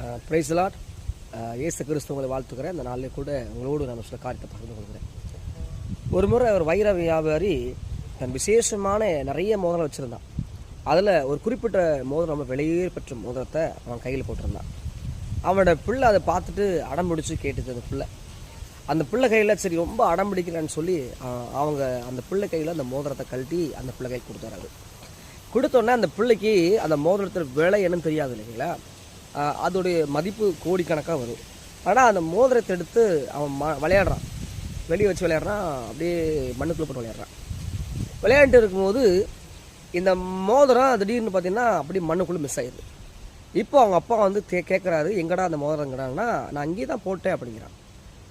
Uh, பிரைஸ்லாட் uh, இயேசு கிறிஸ்து உங்களை வாழ்த்துக்கிறேன். இந்த நாளில் கூட உங்களோடு நான் சில காரியத்தை பகிர்ந்து கொள்கிறேன். ஒரு முறை ஒரு வைர வியாபாரி தன் விசேஷமான நிறைய மோதிரம் வச்சுருந்தான். அதில் ஒரு குறிப்பிட்ட மோதிரம் நம்ம வெளியே பெற்ற மோதிரத்தை அவன் கையில் போட்டிருந்தான். அவனோட பிள்ளை அதை பார்த்துட்டு அடம் பிடிச்சி கேட்டுச்சு அந்த பிள்ளை. அந்த பிள்ளை கையில் சரி ரொம்ப அடம் பிடிக்கிறேன்னு சொல்லி அவங்க அந்த பிள்ளை கையில் அந்த மோதிரத்தை கழட்டி அந்த பிள்ளை கையில் கொடுத்துறாரு கொடுத்தோன்னே அந்த பிள்ளைக்கு அந்த மோதிரத்தில் விலை என்னன்னு தெரியாது இல்லைங்களா? அதோடைய மதிப்பு கோடிக்கணக்காக வரும். ஆனால் அந்த மோதிரத்தை எடுத்து அவன் ம விளையாடுறான். வெளியே வச்சு விளையாடுறான் அப்படியே மண்ணுக்குள்ளே போட்டு விளையாடுறான். விளையாண்டுட்டு இருக்கும்போது இந்த மோதிரம் திடீர்னு பார்த்தீங்கன்னா அப்படியே மண்ணுக்குள்ளே மிஸ் ஆயிடுது. இப்போ அவங்க அப்பா வந்து தே கேட்குறாரு எங்கடா அந்த மோதிரங்கிறாங்கன்னா நான் அங்கேயே தான் போட்டேன் அப்படிங்கிறான்.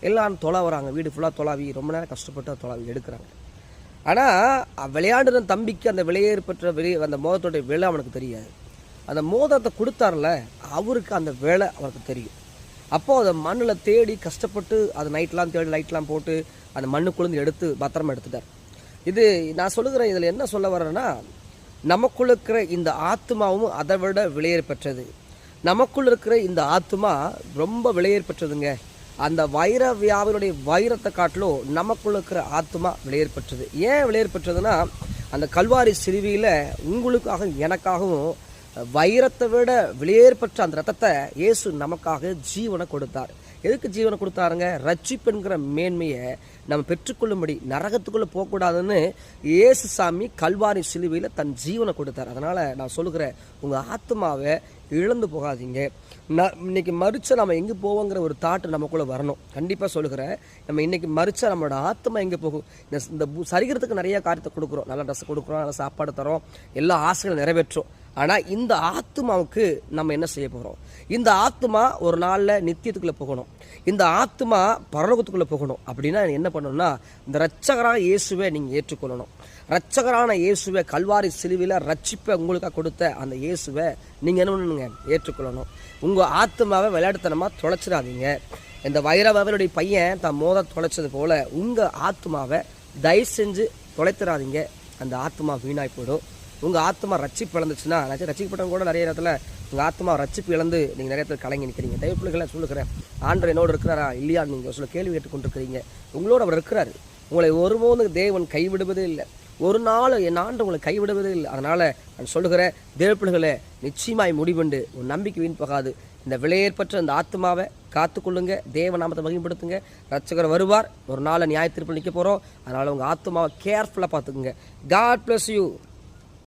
எல்லாரும் தொலை வராங்க வீடு ஃபுல்லாக தொலாவி ரொம்ப நேரம் கஷ்டப்பட்டு தொலாவி எடுக்கிறாங்க. ஆனால் விளையாடுற தம்பிக்கு அந்த விலையேற்பற்ற வெளியே அந்த மோதத்தோடைய விலை அவனுக்கு தெரியாது. அந்த மோதிரத்தை கொடுத்தார்ல அவருக்கு அந்த வேலை அவருக்கு தெரியும். அப்போது அதை மண்ணில் தேடி கஷ்டப்பட்டு அது நைட்லாம் தேடி லைட்லாம் போட்டு அந்த மண்ணுக்குள்ளேருந்து எடுத்து பத்திரமா எடுத்துட்டார். இது நான் சொல்லுகிறேன் இதில் என்ன சொல்ல வரேன்னா நமக்குள் இருக்கிற இந்த ஆத்மாவும் அதை விட விலையேறு பெற்றது. நமக்குள் இருக்கிற இந்த ஆத்மா ரொம்ப விலையேறு பெற்றதுங்க. அந்த வைர வியாபாரியுடைய வைரத்தை காட்டிலும் நமக்குள்ள இருக்கிற ஆத்மா விலையேறு பெற்றது. ஏன் விலையேறு பெற்றதுன்னா அந்த கல்வாரி சிறுவியில் உங்களுக்காகவும் எனக்காகவும் வைரத்தை விட வெளியேற்பற்ற அந்த ரத்தத்தை இயேசு நமக்காக ஜீவனை கொடுத்தார். எதுக்கு ஜீவனை கொடுத்தாருங்க? ரட்சிப்புங்கிற மேன்மையை நம்ம பெற்றுக்கொள்ளும்படி நரகத்துக்குள்ளே போகக்கூடாதுன்னு இயேசு சாமி கல்வாரி சிலுவையில் தன் ஜீவனை கொடுத்தார். அதனால் நான் சொல்லுகிறேன் உங்கள் ஆத்மாவை இழந்து போகாதீங்க. நான் இன்னைக்கு மறிச்சா நம்ம எங்கே போவோங்கிற ஒரு தாட்டு நமக்குள்ளே வரணும். கண்டிப்பாக சொல்லுகிறேன் நம்ம இன்றைக்கி மறிச்சா நம்மளோட ஆத்மா எங்கே போகும்? இந்த இந்த சரீரத்துக்கு நிறைய காரியத்தை கொடுக்குறோம். நல்ல ட்ரெஸ் கொடுக்குறோம் நல்ல சாப்பாடு தரோம் எல்லா ஆசைகளும் நிறைவேற்றும். ஆனால் இந்த ஆத்மாவுக்கு நம்ம என்ன செய்ய போகிறோம் இந்த ஆத்மா ஒரு நாளில் நித்தியத்துக்குள்ளே போகணும். இந்த ஆத்மா பரலோகத்துக்குள்ளே போகணும். அப்படின்னா என்ன பண்ணணும்னா இந்த ரட்சகரான இயேசுவை நீங்கள் ஏற்றுக்கொள்ளணும். ரட்சகரான இயேசுவை கல்வாரி சிலுவையில் ரட்சிப்பை உங்களுக்காக கொடுத்த அந்த இயேசுவை நீங்கள் என்ன பண்ணணுங்க? ஏற்றுக்கொள்ளணும். உங்கள் ஆத்மாவை விளையாட்டுத்தனமாக தொலைச்சிடாதீங்க. இந்த வைரவருடைய பையன் தான் மோத தொலைச்சது போல் உங்கள் ஆத்மாவை தயவு செஞ்சு தொலைத்திடாதீங்க. அந்த ஆத்மா வீணாய் போயிடும். உங்கள் ஆத்மா ரட்சிப்பு இழந்துச்சுன்னா நான் ரட்சிக்கப்பட்டவங்க கூட நிறைய இடத்துல உங்கள் ஆத்மா ரட்சிப்பு இழந்து நீங்கள் நிறைய பேர் கலங்கி நிற்கிறீங்க தயவு பிள்ளைகளை சொல்லுகிறேன். ஆண்டர் என்னோடு இருக்கிறாரா இல்லையா நீங்கள் சொல்ல கேள்வி கேட்டுக்கொண்டிருக்கிறீங்க. உங்களோட அவர் இருக்கிறாரு. உங்களை ஒருபோதும் தேவன் கைவிடுவதே இல்லை. ஒரு நாள் என் ஆண்டு உங்களை கைவிடுவதே இல்லை. அதனால் நான் சொல்லுகிறேன் தேவப்பிள்ளைகளை நிச்சயமாய் முடிவுண்டு. உன் நம்பிக்கை வீண் போகாது. இந்த விலையேற்பற்ற அந்த ஆத்மாவை காத்துக்கொள்ளுங்க தேவ நாமத்தை மகிமைப்படுத்துங்க. ரட்சகர் வருவார். ஒரு நாள் நியாயத்திருப்பில் நிற்க போகிறோம் அதனால் உங்கள் ஆத்மாவை கேர்ஃபுல்லாக பார்த்துக்குங்க. God bless you